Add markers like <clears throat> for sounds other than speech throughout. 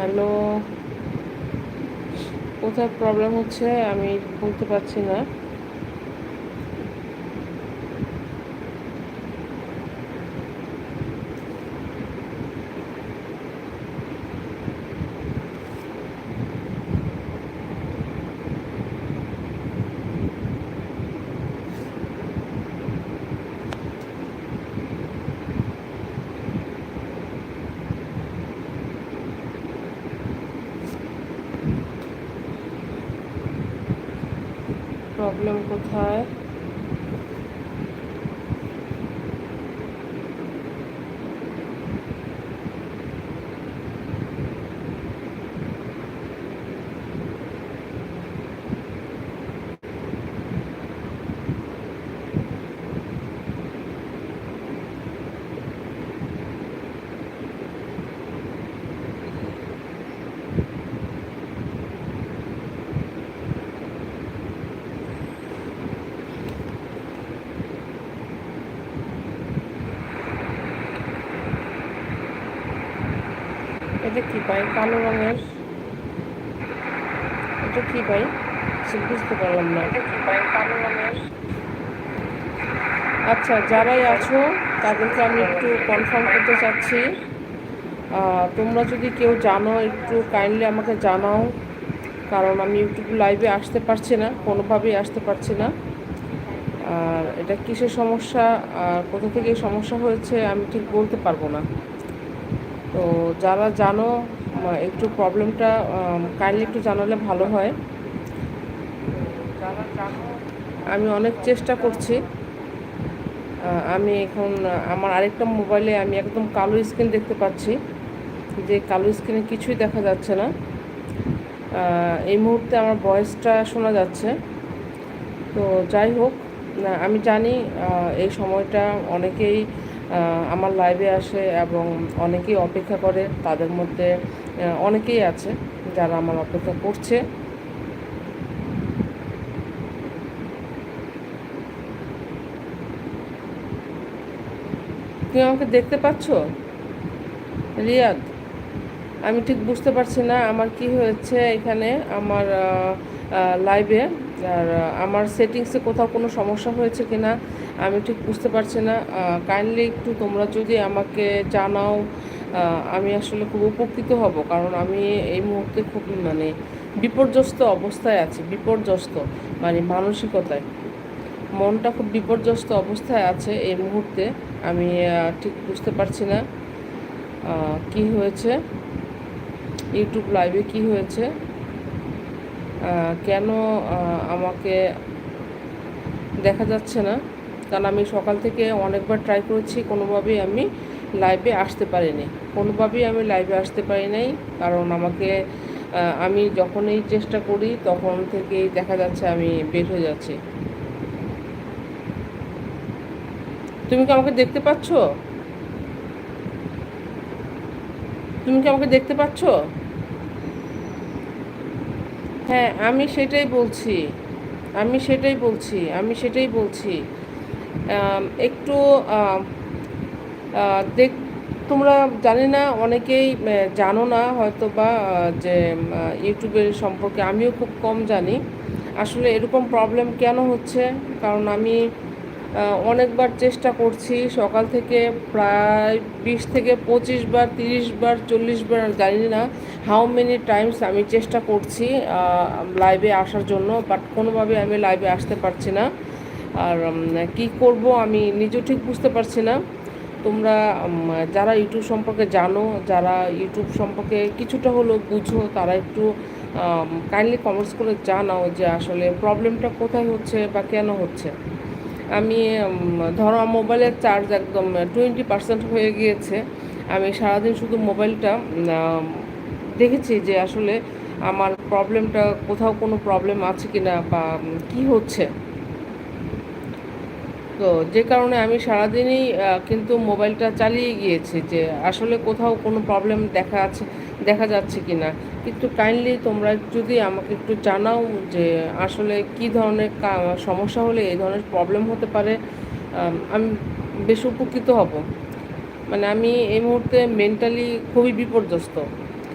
Hello কোথায় problem হচ্ছে আমি বলতে পারছি না। প্রবলেম কোথায়? এটা কি পাই কালো রঙের। এটা কি পাই সে বুঝতে পারলাম না। এটা কি পাই কালো রঙের। আচ্ছা যারাই আছো তাদেরকে আমি একটু কনফার্ম করতে চাচ্ছি। তোমরা যদি কেউ জানো একটু কাইন্ডলি আমাকে জানাও। কারণ আমি ইউটিউব লাইভে আসতে পারছি না কোনোভাবেই আসতে পারছি না। আর এটা কিসের সমস্যা? আর কোথা থেকে সমস্যা হয়েছে আমি ঠিক বলতে পারব না। তো যারা জানো একটু প্রবলেমটা কাইন্ডলি একটু জানালে ভালো হয়। যারা জানো, আমি অনেক চেষ্টা করছি। আমি এখন, আমার আরেকটা মোবাইলে আমি একদম কালো স্ক্রিন দেখতে পাচ্ছি, যে কালো স্ক্রিনে কিছুই দেখা যাচ্ছে না। এই মুহূর্তে আমার ভয়েসটা শোনা যাচ্ছে। তো যাই হোক আমি জানি এই সময়টা অনেকেই আমার লাইভে আসে এবং অনেকেই অপেক্ষা করে, তাদের মধ্যে অনেকেই আছে যারা আমার অপেক্ষা করছে। তুমি আমাকে দেখতে পাচ্ছ? রিয়াদ, আমি ঠিক বুঝতে পারছি না আমার কি হয়েছে এখানে আমার লাইভে আর আমার সেটিংসে কোথাও কোনো সমস্যা হয়েছে কি না আমি ঠিক বুঝতে পারছি না। কাইন্ডলি একটু তোমরা যদি আমাকে জানাও আমি আসলে খুব উপকৃত হব, কারণ আমি এই মুহূর্তে খুব মানে বিপর্যস্ত অবস্থায় আছি, বিপর্যস্ত মানে মানসিকতায়। মনটা খুব বিপর্যস্ত অবস্থায় আছে এই মুহূর্তে, আমি ঠিক বুঝতে পারছি না কি হয়েছে ইউটিউব লাইভে কি হয়েছে কেন আমাকে দেখা যাচ্ছে না। কারণ আমি সকাল থেকে অনেকবার ট্রাই করেছি, কোনোভাবেই আমি লাইভে আসতে পারিনি। কোনোভাবেই আমি লাইভে আসতে পারি নাই, কারণ আমাকে আমি যখনই চেষ্টা করি, তখন থেকেই দেখা যাচ্ছে আমি বের হয়ে যাচ্ছি। তুমি কি আমাকে দেখতে পাচ্ছ? তুমি কি আমাকে দেখতে পাচ্ছ? হ্যাঁ আমি সেটাই বলছি। আমি সেটাই বলছি, আমি সেটাই বলছি। একটু দেখ, তোমরা জানি না, অনেকেই জানো না হয়তো বা যে ইউটিউবের সম্পর্কে আমিও খুব কম জানি। আসলে এরকম প্রবলেম কেন হচ্ছে? কারণ আমি অনেকবার চেষ্টা করছি, সকাল থেকে প্রায় বিশ থেকে পঁচিশ বার, তিরিশ বার, চল্লিশ বার জানি না হাউ মেনি টাইমস আমি চেষ্টা করছি লাইভে আসার জন্য বাট কোনোভাবে আমি লাইভে আসতে পারছি না। আর কি করব আমি নিজেও ঠিক বুঝতে পারছি না। তোমরা যারা ইউটিউব সম্পর্কে জানো, যারা ইউটিউব সম্পর্কে কিছুটা হলেও বুঝো, তারা একটু কাইন্ডলি কমেন্টস করে জানাও যে আসলে প্রবলেমটা কোথায় হচ্ছে বা কেন হচ্ছে। আমি ধরো মোবাইলের চার্জ একদম টোয়েন্টি পার্সেন্ট হয়ে গিয়েছে। আমি সারাদিন শুধু মোবাইলটা দেখেছি যে আসলে আমার প্রবলেমটা কোথাও কোনো প্রবলেম আছে কি না বা কি হচ্ছে। তো যে কারণে আমি সারাদিনই কিন্তু মোবাইলটা চালিয়ে গিয়েছি যে আসলে কোথাও কোনো প্রবলেম দেখা আছে, দেখা যাচ্ছে কি না কিন্তু কাইন্ডলি তোমরা যদি আমাকে একটু জানাও যে আসলে কি ধরনের সমস্যা হলে এই ধরনের প্রবলেম হতে পারে, আমি বেশ উপকৃত হব। মানে আমি এই মুহূর্তে মেন্টালি খুবই বিপর্যস্ত।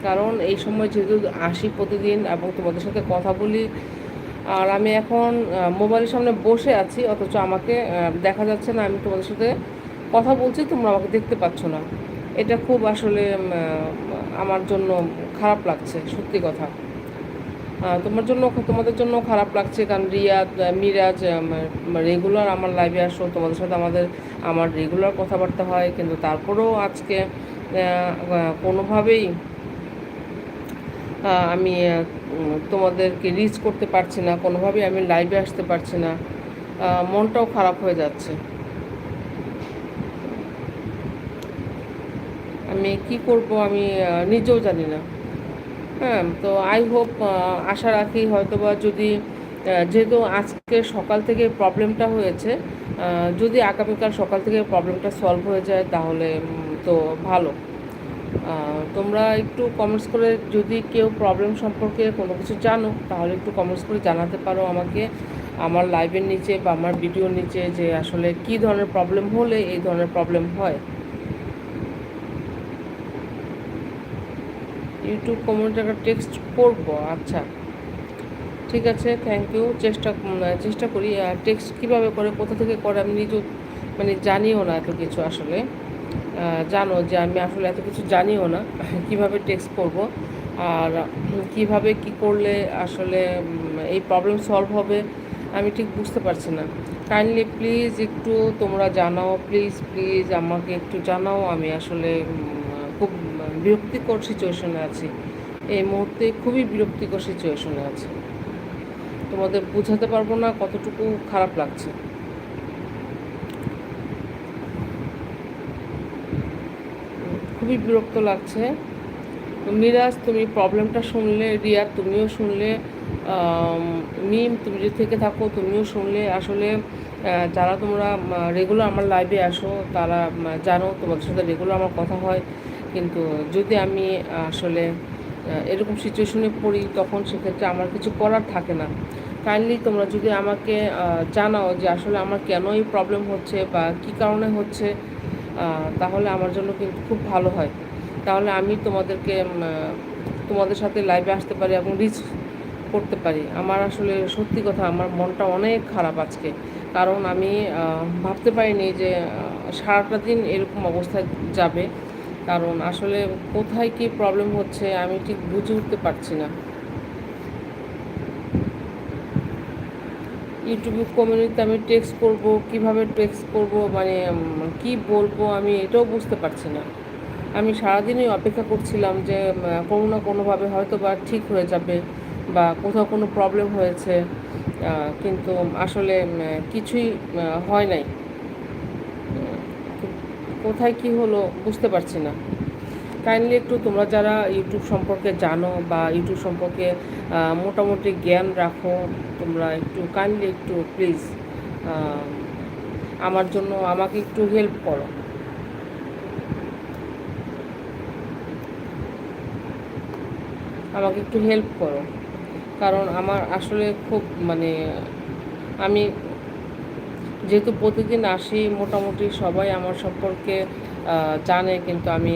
কারণ এই সময় যেহেতু আসি প্রতিদিন এবং তোমাদের সাথে কথা বলি আর আমি এখন মোবাইলের সামনে বসে আছি, অথচ আমাকে দেখা যাচ্ছে না, আমি তোমাদের সাথে কথা বলছি, তোমরা আমাকে দেখতে পাচ্ছ না। এটা খুব আসলে আমার জন্য খারাপ লাগছে, সত্যি কথা। তোমার জন্য, তোমাদের জন্য খারাপ লাগছে, কারণ রিয়াদ মিরাজ রেগুলার আমার লাইভে আসো, তোমাদের সাথে আমাদের, আমার রেগুলার কথাবার্তা হয়, কিন্তু তারপরেও আজকে কোনোভাবেই আমি তোমাদেরকে রিচ করতে পারছি না, কোনোভাবেই আমি লাইভে আসতে পারছি না। মনটাও খারাপ হয়ে যাচ্ছে। আমি কি করব আমি নিজেও জানি না। হ্যাঁ তো আই হোপ আশা রাখি হয়তোবা যদি যেহেতু আজকে সকাল থেকে প্রবলেমটা হয়েছে যদি আগামীকাল সকাল থেকে প্রবলেমটা সলভ হয়ে যায়, তাহলে তো ভালো। তোমরা একটু কমেন্টস করে যদি কেউ প্রবলেম সম্পর্কে কোনো কিছু জানো, তাহলে একটু কমেন্টস করে জানাতে পারো আমাকে। আমার লাইভের নিচে বা আমার ভিডিওর নিচে যে আসলে কি ধরনের প্রবলেম হলে এই ধরনের প্রবলেম হয়। ইউটিউব কমিউনিটি একটা টেক্সট করব আচ্ছা। ঠিক আছে থ্যাংক ইউ চেষ্টা চেষ্টা করি আর টেক্সট কীভাবে করে, কোথা থেকে করে আমি নিজেও মানে জানিও না এত কিছু আসলে। জানো যে আমি আসলে এত কিছু জানিও না, <laughs> কীভাবে টেক্সট করব, আর কীভাবে কি করলে আসলে এই প্রবলেম সলভ হবে, আমি ঠিক বুঝতে পারছি না। কাইন্ডলি প্লিজ একটু তোমরা জানাও প্লিজ প্লিজ আমাকে একটু জানাও, আমি আসলে খুব বিরক্তিকর সিচুয়েশনে আছি। এই মুহূর্তে খুবই বিরক্তিকর সিচুয়েশনে আছি। তোমাদের বোঝাতে পারব না কতটুকু খারাপ লাগছে। খুবই বিরক্ত লাগছে। মিরাজ তুমি প্রবলেমটা শুনলে, রিয়া তুমিও শুনলে মিম, তুমি যদি থেকে থাকো, তুমিও শুনলে। আসলে যারা তোমরা রেগুলার আমার লাইভে আসো, তারা জানো তোমাদের সাথে রেগুলার আমার কথা হয়। কিন্তু যদি আমি, আসলে এরকম সিচুয়েশনে পড়ি, তখন সেক্ষেত্রে আমার কিছু করার থাকে না। কাইন্ডলি তোমরা যদি আমাকে জানাও যে আসলে আমার কেন এই প্রবলেম হচ্ছে বা কি কারণে হচ্ছে তাহলে আমার জন্য কিন্তু খুব ভালো হয়। তাহলে আমি তোমাদেরকে তোমাদের সাথে লাইভে আসতে পারি এবং রিচ করতে পারি। আমার আসলে সত্যি কথা, আমার মনটা অনেক খারাপ আজকে। কারণ আমি ভাবতে পারিনি যে সারাটা দিন এরকম অবস্থায় যাবে। কারণ আসলে কোথায় কি প্রবলেম হচ্ছে আমি ঠিক বুঝে উঠতে পারছি না। ইউটিউব কমিউনিটিতে আমি টেক্সট করব, কীভাবে টেক্সট করব মানে কি বলব আমি এটাও বুঝতে পারছি না। আমি সারাদিনই অপেক্ষা করছিলাম যে কোনো না কোনোভাবে হয়তো বা ঠিক হয়ে যাবে বা কোথাও কোনো প্রবলেম হয়েছে কিন্তু আসলে কিছুই হয় নাই। কোথায় কি হলো বুঝতে পারছি না। কাইন্ডলি একটু তোমরা যারা ইউটিউব সম্পর্কে জানো বা ইউটিউব সম্পর্কে মোটামুটি জ্ঞান রাখো, তোমরা একটু কাইন্ডলি একটু প্লিজ আমার জন্য আমাকে একটু হেল্প করো। আমাকে একটু হেল্প করো। কারণ আমার আসলে খুব মানে আমি যেহেতু প্রতিদিন আসি, মোটামুটি সবাই আমার সম্পর্কে জানে, কিন্তু আমি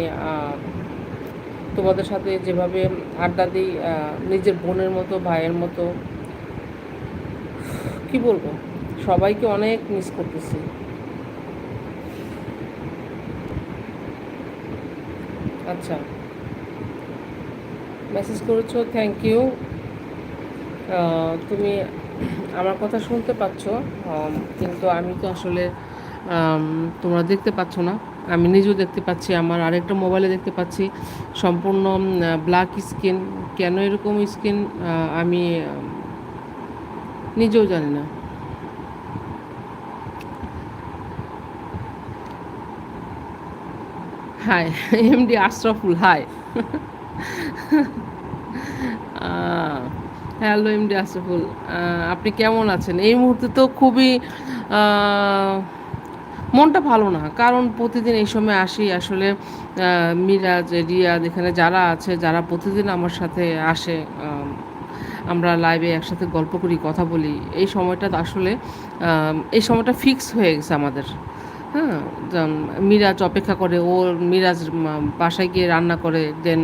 তোমাদের সাথে যেভাবে আড্ডা দিই নিজের বোনের মতো, ভাইয়ের মতো, কি বলব? সবাইকে অনেক মিস করতেছি। আচ্ছা। মেসেজ করেছ থ্যাংক ইউ তুমি আমার কথা শুনতে পাচ্ছ কিন্তু আমি তো আসলে তোমরা দেখতে পাচ্ছ না। আমি নিজেও দেখতে পাচ্ছি, আমার আরেকটা মোবাইলে দেখতে পাচ্ছি, সম্পূর্ণ ব্ল্যাক স্কিন কেন এরকম স্কিন আমি নিজেও জানি না। Hi MD Ashraful hi hello MD Ashraful আপনি কেমন আছেন? এই মুহূর্তে তো খুবই মনটা ভালো না। কারণ প্রতিদিন এই সময় আসি আসলে মিরাজ রিয়াজ এখানে যারা আছে, যারা প্রতিদিন আমার সাথে আসে আমরা লাইভে একসাথে গল্প করি, কথা বলি, এই সময়টা আসলে এই সময়টা ফিক্স হয়ে গেছে আমাদের। হ্যাঁ মিরাজ অপেক্ষা করে, ও মিরাজ বাসায় গিয়ে রান্না করে দেন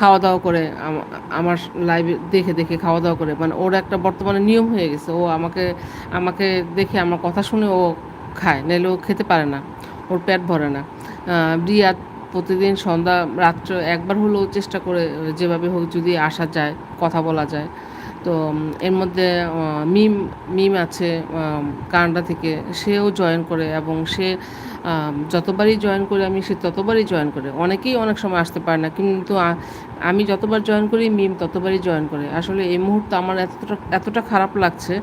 খাওয়া দাওয়া করে আমার লাইভে দেখে দেখে খাওয়া দাওয়া করে। মানে ওর একটা বর্তমানে নিয়ম হয়ে গেছে। ও আমাকে আমাকে দেখে আমার কথা শুনে ও খায়। নাহলে ও খেতে পারে না। ওর পেট ভরে না। বিয়াত প্রতিদিন সন্ধ্যা, রাত্র একবার হলেও চেষ্টা করে, যেভাবে হোক যদি আসা যায়, কথা বলা যায়। তো এর মধ্যে মিম মিম আছে কানাডা থেকে, সেও জয়েন করে এবং সে যতবারই জয়েন করে আমি, সে ততবারই জয়েন করে। অনেকেই অনেক সময় আসতে পারে না, কিন্তু আমি যতবার জয়েন করি, মিম ততবারই জয়েন করে। আসলে এই মুহূর্তে আমার এতটা এতটা খারাপ লাগছে,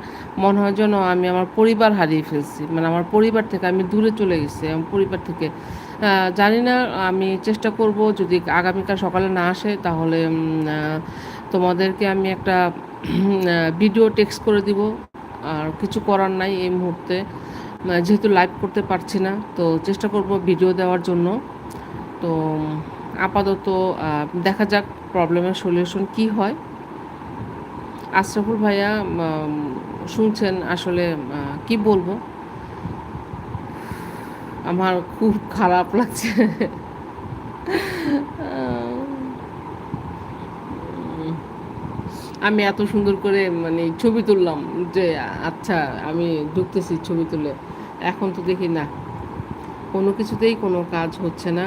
মনে হয় যেন আমি আমার পরিবার হারিয়ে ফেলছি। মানে আমার পরিবার থেকে আমি দূরে চলে গেছি আমার পরিবার থেকে জানি না, আমি চেষ্টা করব যদি আগামীকাল সকালে না আসে, তাহলে তোমাদেরকে আমি একটা <clears throat> ভিডিও টেক্সট করে দিব। আর কিছু করার নাই এই মুহূর্তে। যেহেতু লাইভ করতে পারছি না, তো চেষ্টা করব ভিডিও দেওয়ার জন্য। তো আপাতত দেখা যাক প্রবলেমের সলিউশন কি হয়। আশরাফুল ভাইয়া শুনছেন আসলে কি বলব? আমার খুব খারাপ লাগছে। <laughs> আমি এত সুন্দর করে মানে ছবি তুললাম যে আচ্ছা আমি ঢুকতেছি ছবি তুলে। এখন তো দেখি না, কোনো কিছুতেই কোনো কাজ হচ্ছে না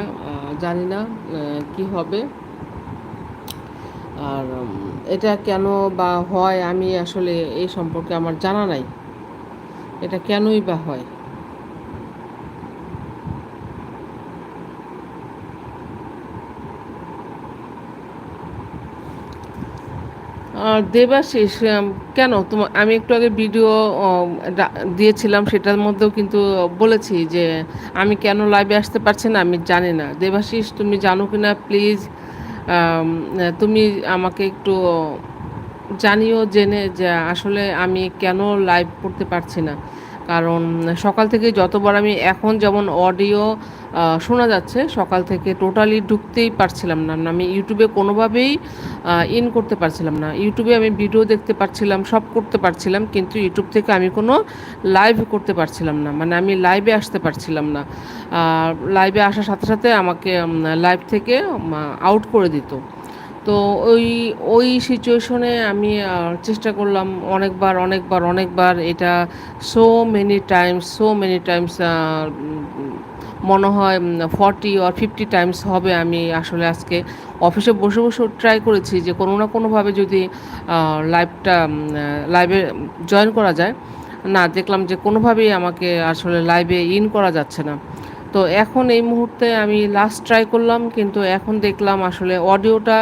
জানি না কি হবে। আর এটা কেন বা হয় আমি আসলে এই সম্পর্কে আমার জানা নাই। এটা কেনই বা হয় আর দেবাশিস কেন? তোমার আমি একটু আগে ভিডিও দিয়েছিলাম, সেটার মধ্যেও কিন্তু বলেছি যে আমি কেন লাইভে আসতে পারছি না, আমি জানি না। দেবাশিস, তুমি জানো কি না প্লিজ তুমি আমাকে একটু জানিও, জেনে যে আসলে আমি কেন লাইভ করতে পারছি না। কারণ সকাল থেকে যতবার আমি এখন যেমন অডিও শোনা যাচ্ছে, সকাল থেকে টোটালি ঢুকতেই পারছিলাম না। আমি ইউটিউবে কোনোভাবেই ইন করতে পারছিলাম না। ইউটিউবে আমি ভিডিও দেখতে পারছিলাম, সব করতে পারছিলাম, কিন্তু ইউটিউব থেকে আমি কোনো লাইভ করতে পারছিলাম না। মানে আমি লাইভে আসতে পারছিলাম না। লাইভে আসার সাথে সাথে আমাকে লাইভ থেকে আউট করে দিত। তো ওই ওই সিচুয়েশনে আমি চেষ্টা করলাম অনেকবার অনেকবার অনেকবার এটা so many times so many times মনে হয় ফর্টি আর ফিফটি টাইমস হবে আমি আসলে আজকে অফিসে বসে বসে ট্রাই করেছি যে কোনো না কোনোভাবে যদি লাইভটা লাইভে জয়েন করা যায়, না দেখলাম যে কোনোভাবেই আমাকে আসলে লাইভে ইন করা যাচ্ছে না। তো এখন এই মুহূর্তে আমি লাস্ট ট্রাই করলাম, কিন্তু এখন দেখলাম আসলে অডিওটা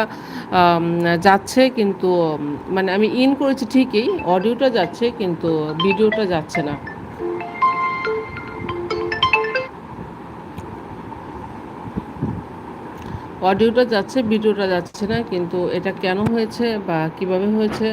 যাচ্ছে, কিন্তু মানে আমি ইন করেছি ঠিকই অডিওটা যাচ্ছে, কিন্তু ভিডিওটা যাচ্ছে না। অডিওটা যাচ্ছে ভিডিওটা যাচ্ছে না, কিন্তু এটা কেন হয়েছে বা কীভাবে হয়েছে